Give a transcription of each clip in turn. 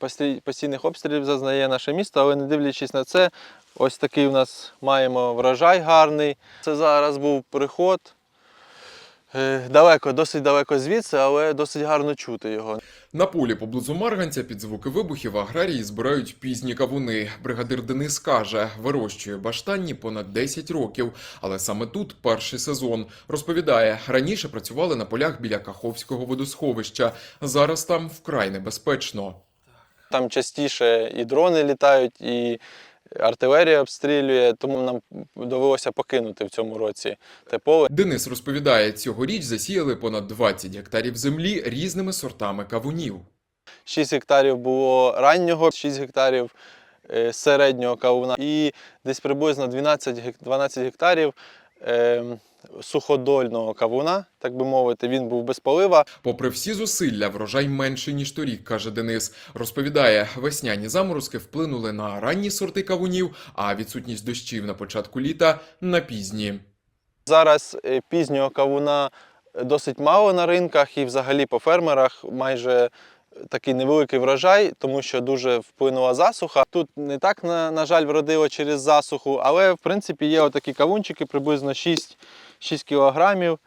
пості- постійних обстрілів зазнає наше місто, але не дивлячись на це, ось такий у нас маємо врожай гарний. Це зараз був приход. е, Далеко, досить далеко звідси, але досить гарно чути його. На полі поблизу Марганця під звуки вибухів аграрії збирають пізні кавуни. Бригадир Денис каже, вирощує баштанні понад 10 років, але саме тут перший сезон. Розповідає, раніше працювали на полях біля Каховського водосховища. Зараз там вкрай небезпечно. Там частіше і дрони літають, і артилерія обстрілює, тому нам довелося покинути в цьому році те поле. Денис розповідає, цьогоріч засіяли понад 20 гектарів землі різними сортами кавунів. 6 гектарів було раннього, 6 гектарів е, середнього кавуна і десь приблизно 12, гек- 12 гектарів е, суходольного кавуна, так би мовити, він був без полива. Попри всі зусилля, врожай менший, ніж торік, каже Денис. Розповідає, весняні заморозки вплинули на ранні сорти кавунів, а відсутність дощів на початку літа на пізні. Зараз е, пізнього кавуна досить мало на ринках і взагалі по фермерах майже такий невеликий врожай, тому що дуже вплинула засуха. Тут не так, на, на жаль, вродило через засуху, але в принципі є отакі кавунчики, приблизно 6, 6 кілограмів.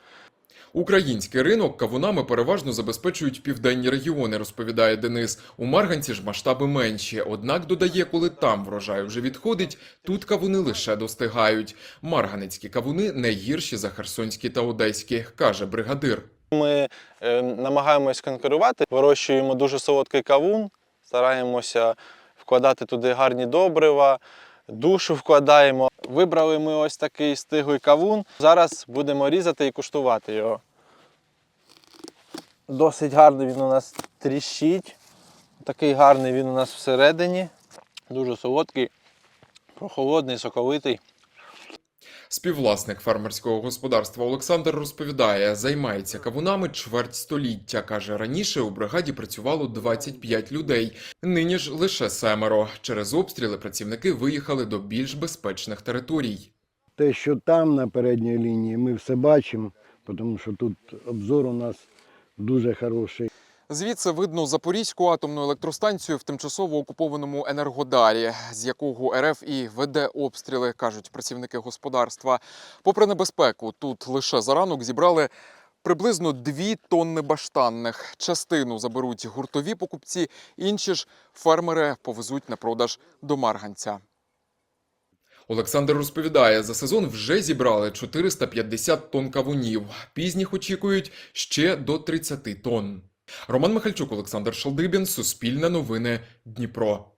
Український ринок кавунами переважно забезпечують південні регіони, розповідає Денис. У Марганці ж масштаби менші. Однак додає, коли там врожай вже відходить, тут кавуни лише достигають. Марганецькі кавуни не гірші за херсонські та одеські, каже бригадир. Ми е, намагаємось конкурувати, вирощуємо дуже солодкий кавун, стараємося вкладати туди гарні добрива, душу вкладаємо. Вибрали ми ось такий стиглий кавун. Зараз будемо різати і куштувати його. Досить гарний він у нас тріщить. Такий гарний він у нас всередині. Дуже солодкий, прохолодний, соковитий. Співвласник фермерського господарства Олександр розповідає, займається кавунами чверть століття. Каже, раніше у бригаді працювало 25 людей, нині ж лише семеро. Через обстріли працівники виїхали до більш безпечних територій. Те, що там на передній лінії, ми все бачимо, тому що тут обзор у нас дуже хороший. Звідси видно Запорізьку атомну електростанцію в тимчасово окупованому Енергодарі, з якого РФ і веде обстріли, кажуть працівники господарства. Попри небезпеку, тут лише за ранок зібрали приблизно дві тонни баштанних. Частину заберуть гуртові покупці, інші ж фермери повезуть на продаж до Марганця. Олександр розповідає, за сезон вже зібрали 450 тонн кавунів. Пізніх очікують ще до 30 тонн. Роман Михальчук, Олександр Шалдибін, Суспільне новини, Дніпро.